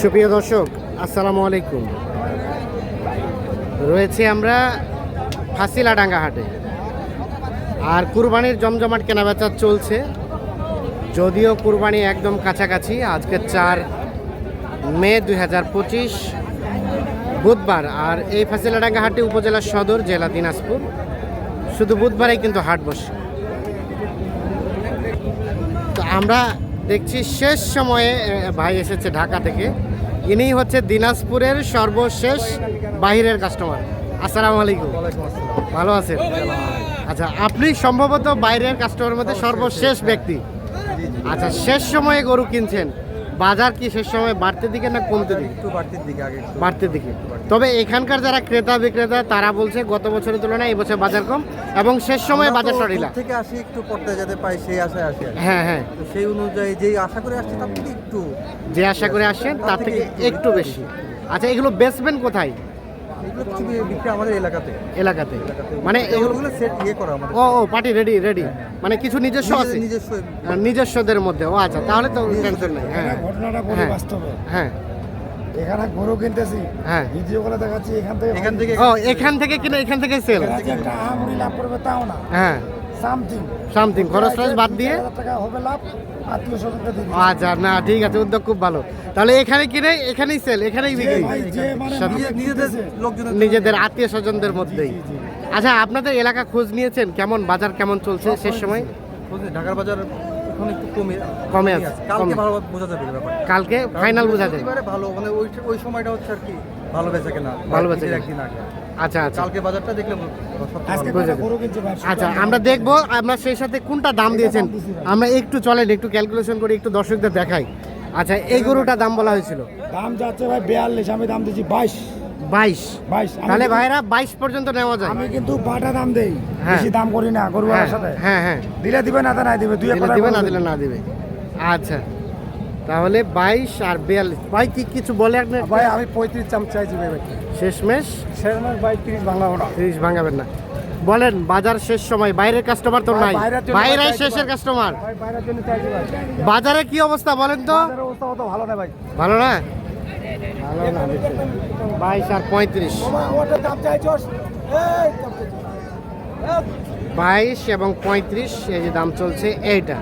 সুপ্রিয় দর্শক, আসসালামু আলাইকুম। রয়েছে আমরা ফাঁসিলাডাঙ্গা হাটে। আর কুরবানির জমজমাট কেনাবেচা চলছে। যদিও কুরবানি একদম কাছাকাছি, আজকে চার মে দুই হাজার পঁচিশ, বুধবার। আর এই ফাঁসিলাডাঙ্গা হাটে উপজেলা সদর জেলা দিনাজপুর। শুধু বুধবারেই কিন্তু হাট বসে। তো আমরা দেখছি শেষ সময়ে ভাই এসেছে ঢাকা থেকে। ইনি হচ্ছে দিনাজপুরের সর্বশেষ বাহিরের কাস্টমার আসসালামু আলাইকুম। ভালো আছেন? আচ্ছা আপনি সম্ভবত বাইরের কাস্টমার মধ্যে সর্বশেষ ব্যক্তি। আচ্ছা শেষ সময়ে গরু কিনছেন। বাজার কি শেষ সময় বাড়তে দিকে না কমতে দিকে? একটু বাড়তির দিকে আগে একটু। বাড়তে দিকে। তবে এখানকার যারা ক্রেতা বিক্রেতা তারা বলছে গত বছরের তুলনায় এই বছর বাজার কম এবং শেষ সময় আমরা তো বাজার সরিলা। দূর থেকে আসি একটু পড়তে যাতে পাই সেই আশায় আসি আর কি। হ্যাঁ হ্যাঁ। তো সেই অনুযায়ী যেই আশা করে আসছি তার থেকে একটু যে আশা করে আসেন তার থেকে একটু বেশি। আচ্ছা এগুলো বেচবেন কোথায়? এগুলো কিছু বিক্রি আমাদের এলাকাতে। এলাকাতে। এলাকাতে। মানে এগুলো সেট ইয়ে করা আমাদের। ও ও পার্টি রেডি রেডি মানে কিছু নিজস্ব আছে? নিজস্ব নিজস্বদের মধ্যে। ও আচ্ছা তাহলে তো টেনশন নেই। হ্যাঁ। ঘটনাটা বলি হ্যাঁ। বাস্তবে। হ্যাঁ। এখানে গরু কিনতেছি। হ্যাঁ। ভিডিও করে দেখাচ্ছি এখান থেকে এখান থেকে ও এখান থেকে কিনে এখান থেকে সেল একটা আমরি লাভ করবে তাও না। হ্যাঁ। সামথিং সামথিং খরচ টরচ বাদ দিয়ে? টাকা হবে লাভ আচ্ছা না ঠিক আছে উদ্যোগ খুব ভালো। তাহলে এখানে কিনে এখানেই সেল এখানেই বিক্রি। মানে নিজেদের আত্মীয় স্বজনদের মধ্যেই। আচ্ছা আপনাদের এলাকা খোঁজ নিয়েছেন? কেমন? বাজার কেমন চলছে শেষ সময়? ঢাকার বাজার এখন একটু কমে কমে আছে, কালকে ভালো বোঝা যাবে ব্যাপারটা। কালকে ফাইনাল বোঝা যায়। ভালো মানে ওই ওই সময়টা হচ্ছে আর কি ভালো বেচা কেনা। ভালো বেচা একদিন আগে। আচ্ছা আচ্ছা। কালকে বাজারটা দেখলে আচ্ছা আমরা দেখব আমরা সেই সাথে কোনটা দাম দিয়েছেন? আমরা একটু চলেন একটু ক্যালকুলেশন করে একটু দর্শকদের দেখাই। আচ্ছা এই গরুটা দাম বলা হয়েছিল? দাম যাচ্ছে ভাই বিয়াল্লিশ আমি দাম দিচ্ছি বাইশ। বাইশ। বাইশ। তাহলে ভাইরা বাইশ পর্যন্ত নেওয়া যায়। আমি কিন্তু বাটা দাম দেই হ্যাঁ। বেশি দাম করি না গরু হ্যাঁ সাথে। হ্যাঁ হ্যাঁ। দিলে দিবে না তা নাই দিবে। দুই এক দিবে না দিলে না দিবে। আচ্ছা। তাহলে বাইশ আর বিয়াল্লিশ। ভাই কি কিছু বলে আপনার ভাই আমি পঁয়ত্রিশ চাম চাইছি ভাই শেষমেশ? শেষ মাস ভাই তিরিশ বাংলা ওটা তিরিশ ভাঙাবেন না। বলেন বাজার শেষ সময় বাইরের কাস্টমার তো নাই। বাইরের বাইরে শেষের কাস্টমার বাজারে কি অবস্থা বলেন তো? ভালো না ভাই। ভালো না? ভালো না। বাইশ আর পঁয়ত্রিশ। বাইশ এবং পঁয়ত্রিশ এই যে দাম চলছে এইটা।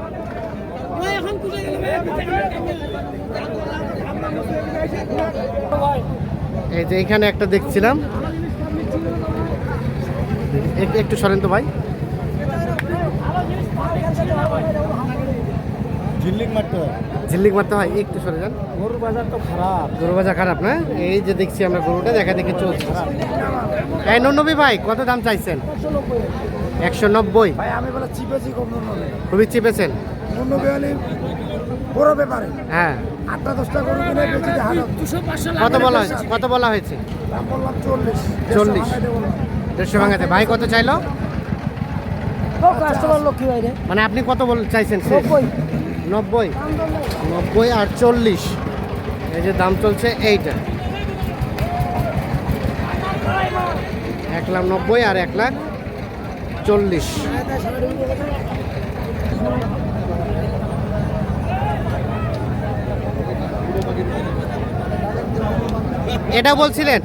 এই যে এখানে একটা দেখছিলাম। এক- একটু সরেন তো ভাই। ঝিল্লিক মারতে হয়। ঝিল্লিক মারতে হয় একটু সরে যান। গরুর বাজার তো খারাপ। গরু বাজার খারাপ না? এই যে দেখছি আমরা গরুটা দেখা দেখে চলছে। এই নব্বই ভাই কত দাম চাইছেন? একশো নব্বই। নেবে খুবই চিপেছেন। নুন নেবে বড় ব্যাপারে। হ্যাঁ। আটটা দশটা গরু কিনে হাজার কত বলা হয়েছে? কত বলা হয়েছে? দাম বললাম চল্লিশ। চল্লিশ। দেড়শো ভাঙাতে। ভাই কত চাইলো? মানে আপনি কত বল চাইছেন নব্বই। নব্বই আর চল্লিশ। এই যে দাম চলছে এইটা। এক লাখ নব্বই আর এক লাখ চল্লিশ। এটা বলছিলেন?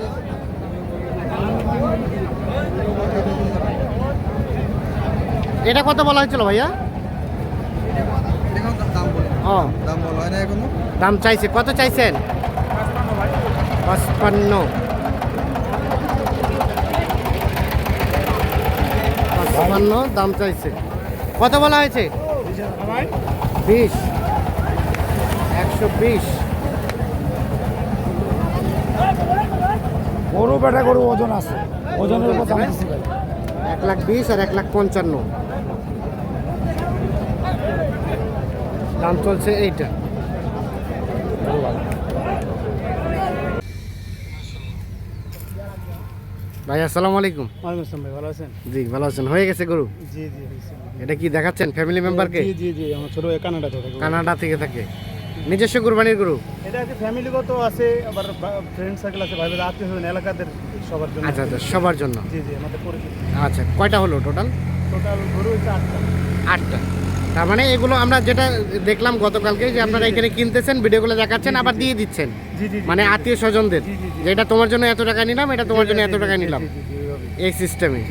এটা কত বলা হয়েছিল ভাইয়া? দাম ও। দাম বলা হয় না এখনও দাম চাইছে। কত চাইছেন? পঁচপান্ন। পঁচপান্ন দাম চাইছে। কত বলা হয়েছে? বিশ। একশো বিশ। গরু বেটা গরু ওজন আছে। ওজনের উপর দাম এক লাখ বিশ আর এক লাখ পঞ্চান্ন। দাম চলছে এইটা। ভাই আসসালামু আলাইকুম। ওয়ালাইকুম আসসালাম ভাই ভালো আছেন? জি ভালো আছেন। হয়ে গেছে গরু? জি জি এটা কি দেখাচ্ছেন? ফ্যামিলি মেম্বারকে জি জি জি আমার ছোট কানাডা থেকে। কানাডা থেকে থাকে। নিজস্ব কুরবানির গরু? এটা আছে ফ্যামিলিগত আছে আবার ফ্রেন্ড সার্কেল আছে ভাই ভাই আত্মীয় স্বজন এলাকাদের সবার জন্য। আচ্ছা আচ্ছা সবার জন্য? জি জি আমাদের পরিচিত। আচ্ছা কয়টা হলো টোটাল টোটাল গরু হচ্ছে আটটা। আটটা। তার মানে এগুলো আমরা যেটা দেখলাম গতকালকে যে আপনারা এখানে কিনতেছেন ভিডিওগুলো দেখাচ্ছেন আবার দিয়ে দিচ্ছেন। জি জি জি। মানে আত্মীয় স্বজনদের। যে এটা তোমার জন্য এত টাকা নিলাম এটা তোমার জন্য এত টাকা নিলাম। এই সিস্টেমে।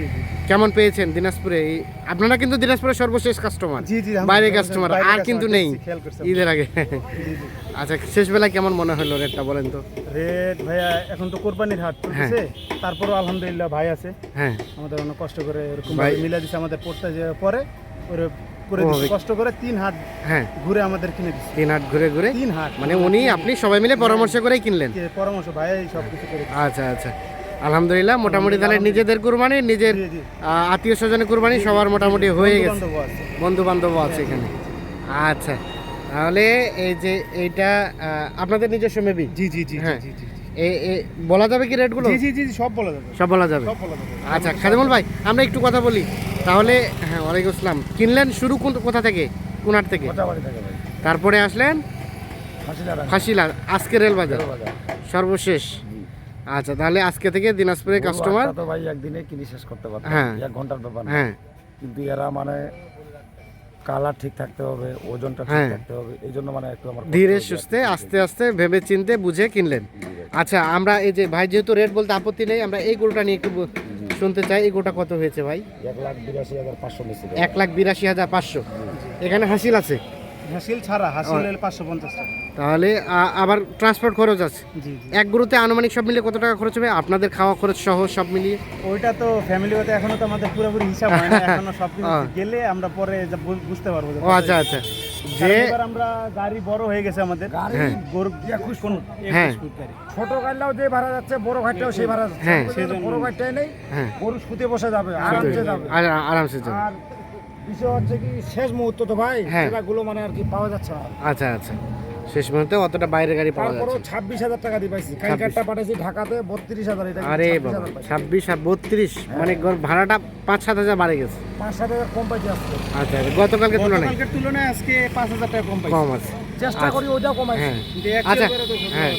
কেমন পেয়েছেন দিনাজপুরে? আপনারা কিন্তু দিনাজপুরের সর্বশেষ কাস্টমার বাইরে কাস্টমার আর কিন্তু নেই ঈদের আগে। আচ্ছা শেষ বেলায় কেমন মনে হলো রেটটা বলেন তো? রেট ভাইয়া এখন তো কোরবানির হাট চলতেছে। তারপরও আলহামদুলিল্লাহ ভাই আছে। হ্যাঁ। আমাদের অনেক কষ্ট করে এরকম ভাই- মিলে দিচ্ছে আমাদের পড়তে যে পরে ওরে করে। কষ্ট করে তিন হাট হ্যাঁ। ঘুরে আমাদের কিনে দিচ্ছে তিন হাট ঘুরে ঘুরে তিন হাট। মানে উনি আপনি সবাই মিলে পরামর্শ করেই কিনলেন। পরামর্শ ভাই সব কিছু করে আচ্ছা আচ্ছা। আলহামদুলিল্লাহ মোটামুটি তাহলে নিজেদের কুরবানি নিজের। আত্মীয় স্বজনের কুরবানি সবার মোটামুটি হয়ে গেছে। বন্ধু বান্ধব আছে এখানে। আচ্ছা তাহলে এই যে এইটা আপনাদের নিজস্ব মেবি জি জি জি হ্যাঁ। বলা যাবে কি রেটগুলো জি জি সব বলা যাবে। সব বলা যাবে? আচ্ছা খাদিমুল ভাই আমরা একটু কথা বলি। তাহলে হ্যাঁ ওয়ালাইকুম আসসালাম। কিনলেন শুরু কোন- কোথা থেকে? কোন হাট থেকে? মোটামুটি থাকে ভাই। তারপরে আসলেন? ফাঁসিলা আজকে রেলবাজার। সর্বশেষ। আচ্ছা তাহলে আজকে থেকে দিনাজপুরের কাস্টমার তো ভাই একদিনে কিনে শেষ করতে পারতাম হ্যাঁ। এক ঘণ্টার ব্যাপার হ্যাঁ। কিন্তু এরা মানে কালার ঠিক থাকতে হবে ওজনটা ঠিক হ্যাঁ। থাকতে হবে এই জন্য মানে একটু আমার ধীরে সুস্থে আস্তে আস্তে ভেবে চিনতে বুঝে কিনলেন। আচ্ছা আমরা এই যে ভাই যেহেতু রেট বলতে আপত্তি নেই আমরা এই গরুটা নিয়ে একটু শুনতে চাই এই গরুটা কত হয়েছে ভাই? এক লাখ বিরাশি হাজার পাঁচশো এক লাখ বিরাশি হাজার পাঁচশো। এখানে হাসিল আছে? হাসিল ছাড়া হলে পাঁচশো পঞ্চাশ টাকা। তাহলে আবার ট্রান্সপোর্ট খরচ আছে? জি এক গরুতে আনুমানিক সব মিলিয়ে কত টাকা খরচ হবে? আপনাদের খাওয়া খরচ সহ সব মিলিয়ে? ওইটা তো ফ্যামিলি হতে এখনও তো আমাদের পুরোপুরি হিসাব হয় না এখনও সব কিছু হ্যাঁ। গেলে আমরা পরে বুঝতে পারব ও আচ্ছা আচ্ছা। যে আমরা গাড়ি বড় হয়ে গেছে আমাদের। হ্যাঁ। গরু একুশ কোন হ্যাঁ। ছোট গাড়িটাও যে ভাড়া যাচ্ছে বড় গাড়িটাও সেই ভাড়া যাচ্ছে। বড় গাড়িটাই নেই। হ্যাঁ। গরু শুতে বসে যাবে আরামসে যাবে। আরামসে যাবে। আর বিষয় হচ্ছে কি শেষ মুহূর্ত তো ভাই। হ্যাঁ। মানে আর কি পাওয়া যাচ্ছে না। আচ্ছা আচ্ছা। শেষ মুহূর্তে অতটা বাইরের গাড়ি পাওয়া তারপরও যাচ্ছে ছাব্বিশ হাজার টাকা দিয়ে পাইছি। কালকারটা পাঠাইছি ঢাকাতে বত্রিশ হাজার এটা আরে 26,000 বাবা ছাব্বিশ আর বত্রিশ মানে গর- ভাড়াটা পাঁচ সাত হাজার বাড়ে গেছে। পাঁচ সাত হাজার কম পাইছি আজকে। আচ্ছা আচ্ছা, গতকালকে তুলনায়? গতকালকের তুলনায় আজকে পাঁচ হাজার টাকা কম পাইছি। কম আছে। চেষ্টা করি ওইটাও কমাইছি হ্যাঁ। আচ্ছা। হ্যাঁ।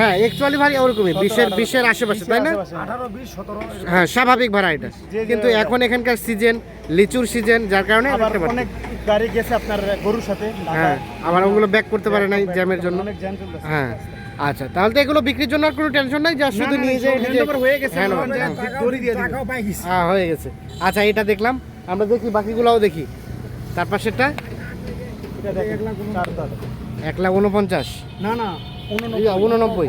হ্যাঁ অ্যাকচুয়ালি ভাই ওরকমই বিশের বিশের আশেপাশে তাই না? হ্যাঁ স্বাভাবিক ভাড়া এটা কিন্তু এখন এখানকার সিজন লিচুর সিজন যার কারণে আবার রাখতে পারছি। অনেক গাড়ি গেছে আপনার গরুর সাথে হ্যাঁ ওগুলো ব্যাক করতে পারে নাই জ্যামের জন্য। হ্যাঁ আচ্ছা তাহলে তো এগুলো বিক্রির জন্য আর কোনো টেনশন নাই যা শুধু নিয়ে হয়ে গেছি হ্যাঁ হয়ে গেছে। আচ্ছা এটা দেখলাম আমরা দেখি বাকিগুলোও দেখি। তার পাশেরটা? এটা দেখেন, চার দাঁত। এক লাখ উনপঞ্চাশ। না না উননব্বই।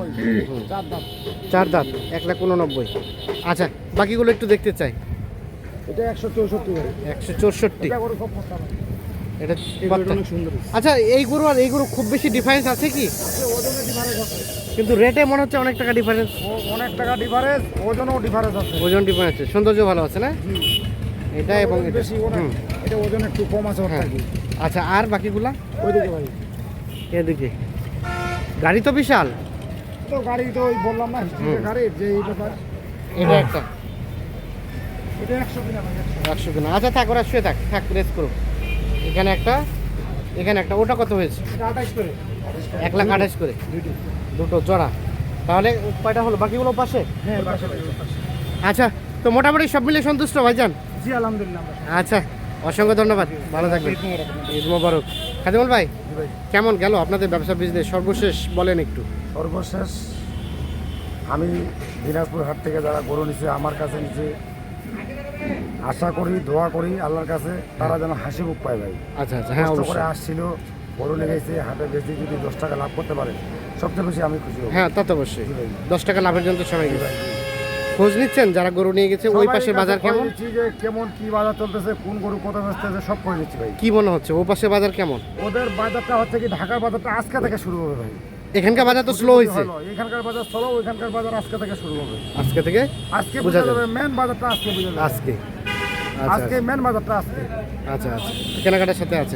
চার দাম চার দাঁত এক লাখ উননব্বই। আচ্ছা বাকিগুলো একটু দেখতে চাই। এটা একশো চৌষট্টি একশো চৌষট্টি। এটা আচ্ছা এই গরু আর এই গরু খুব বেশি ডিফারেন্স আছে কি? আছে। কিন্তু রেটে মনে হচ্ছে অনেক টাকা ডিফারেন্স ও অনেক টাকা ডিফারেন্স ওজনও ডিফারেন্স আছে। ওজন ডিফারেন্স আছে। সৌন্দর্য ভালো আছে না? এটা এবং এটা। ওজন একটু কম আছে হ্যাঁ। আচ্ছা আর বাকিগুলা? ওইদিকে ভাই। এদিকে। গাড়ি তো বিশাল। তো গাড়ি তো ওই বললাম না। গাড়ির যে এই ব্যাপার। এটা একটা। এটা একশো কিনা একশো। একশো কিনা। আচ্ছা থাক ওরা শুয়ে থাক। থাক রেস করো। এখানে একটা এখানে একটা। ওটা কত হয়েছে? করে। এক লাখ আঠাশ করে। দুটো জোড়া। তাহলে কয়টা হলো? বাকিগুলো পাশে? হ্যাঁ পাশে। আচ্ছা তো মোটামুটি সব মিলে সন্তুষ্ট ভাইজান? জি আলহামদুলিল্লাহ আচ্ছা। অসংখ্য ধন্যবাদ ভালো থাকবেন। ঈদ মোবারক। খাদিমুল ভাই কেমন গেল আপনাদের ব্যবসা বিজনেস সর্বশেষ বলেন একটু। সর্বশেষ আমি দিনাজপুর হাট থেকে যারা গরু নিছে আমার কাছে নিচে আশা করি দোয়া করি আল্লাহর কাছে তারা যেন হাসি মুখ পায় ভাই। আচ্ছা আচ্ছা হ্যাঁ করে অবশ্যই। আসছিল গরু লেগেছে হাটে বেশি যদি দশ টাকা লাভ করতে পারে সবচেয়ে বেশি আমি খুশি হব। হ্যাঁ তা তো অবশ্যই। দশ টাকা লাভের জন্য সবাই ভাই। খোঁজ নিচ্ছেন? যারা গরু নিয়ে গেছে ওই পাশে বাজার কেমন? যে কেমন কি বাজার চলতেছে কোন গরু কত বেচতেছে সব করে নিচ্ছি ভাই। কি মনে হচ্ছে? ও পাশে বাজার কেমন? ওদের বাজারটা হচ্ছে কি ঢাকার বাজারটা আজকে থেকে শুরু হবে ভাই। এখানকার বাজার তো স্লো হয়েছে। এখানকার বাজার স্লো ওইখানকার বাজার আজকে থেকে শুরু হবে। আজকে থেকে? আজকে বোঝা যাবে। মেন বাজারটা আজকে বোঝা যাবে। আজকে। আচ্ছা আজকে মেন বাজারটা আজকে। আচ্ছা আচ্ছা। কেনাকাটার সাথে আছে।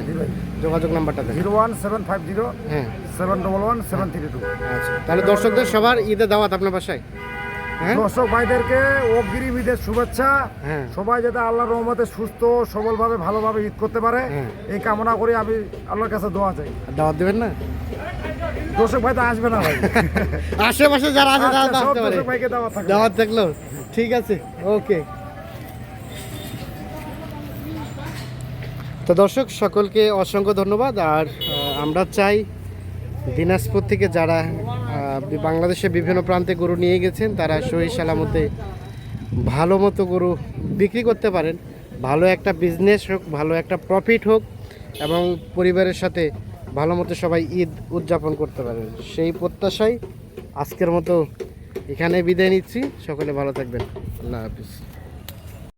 যোগাযোগ নাম্বারটা zero one seven five zero হ্যাঁ। Seven double one seven three two. আচ্ছা। তাহলে দর্শকদের সবার ঈদের দাওয়াত আপনার বাসায়? দর্শক ভাইদেরকে অগ্রিম ঈদের শুভেচ্ছা। হ্যাঁ। সবাই যাতে আল্লাহর রহমতে সুস্থ সবলভাবে ভালোভাবে ঈদ করতে পারে হ্যাঁ। এই কামনা করে আমি আল্লাহর কাছে দোয়া চাই। দাওয়াত দেবেন না? দর্শক ভাই তো আসবে না ভাই। আশেপাশে যারা আছে তারা আচ্ছা, আসতে পারে। ভাইকে দাওয়া থাকবে দাওয়াত থাকল? ঠিক আছে ওকে। তো দর্শক সকলকে অসংখ্য ধন্যবাদ। আর আমরা চাই দিনাজপুর থেকে যারা আহ, বাংলাদেশের বিভিন্ন প্রান্তে গরু নিয়ে গেছেন তারা সহি সালামতে ভালো মতো গরু বিক্রি করতে পারেন। ভালো একটা বিজনেস হোক ভালো একটা প্রফিট হোক এবং পরিবারের সাথে ভালো মতো সবাই ঈদ উদযাপন করতে পারেন। সেই প্রত্যাশায় আজকের মতো এখানে বিদায় নিচ্ছি। সকলে ভালো থাকবেন। আল্লাহ হাফিজ।